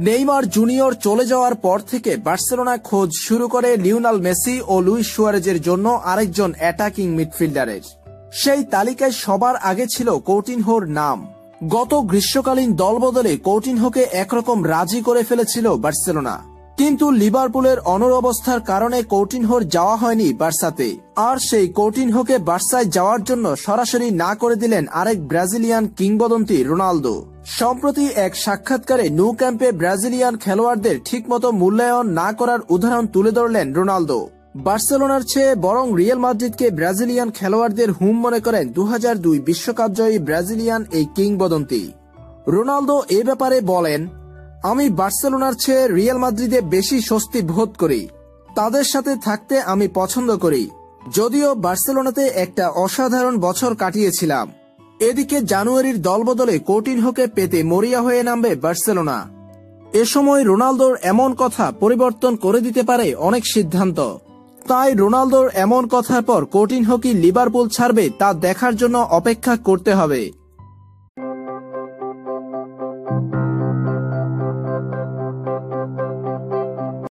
Neymar junior চলে যাওয়ার পর থেকে বার্সেলোনা খোঁজ শুরু করে লিওনাল মেসি ও লুইস সুয়ারেজের জন্য আরেকজন অ্যাটাকিং মিডফিল্ডারের। সেই তালিকায় সবার আগে ছিল কৌটিনহোর নাম। গত গ্রীষ্মকালীন দলবদলে কৌটিনহোকে একরকম রাজি করে ফেলেছিল বার্সেলোনা। কিন্তু লিভারপুলের অনরবস্থার কারণে কৌটিনহোর যাওয়া হয়নি বার্সাতে। আর সেই কৌটিনহোকে বার্সায় যাওয়ার জন্য সরাসরি না করে দিলেন আরেক ব্রাজিলিয়ান কিংবদন্তি রোনালদো। সম্প্রতি এক সাক্ষাৎকারে নু ক্যাম্পে ব্রাজিলিয়ান খেলোয়াড়দের ঠিকমতো মূল্যায়ন না করার উদাহরণ তুলে ধরলেন রোনালদো। বার্সেলোনার চেয়ে বরং রিয়েল মাদ্রিদকে ব্রাজিলিয়ান খেলোয়াড়দের হুম মনে করেন দু বিশ্বকাপ জয়ী ব্রাজিলিয়ান এই কিংবদন্তি। রোনালদো এ ব্যাপারে বলেন আমি বার্সেলোনার চেয়ে রিয়াল মাদ্রিদে বেশি স্বস্তি বোধ করি। তাদের সাথে থাকতে আমি পছন্দ করি। যদিও বার্সেলোনাতে একটা অসাধারণ বছর কাটিয়েছিলাম। এদিকে জানুয়ারির দলবদলে কোটিনহোকে পেতে মরিয়া হয়ে নামবে বার্সেলোনা। এ সময় রোনালদোর এমন কথা পরিবর্তন করে দিতে পারে অনেক সিদ্ধান্ত। তাই রোনালদোর এমন কথার পর কোটিন হকি লিভারপুল ছাড়বে তা দেখার জন্য অপেক্ষা করতে হবে।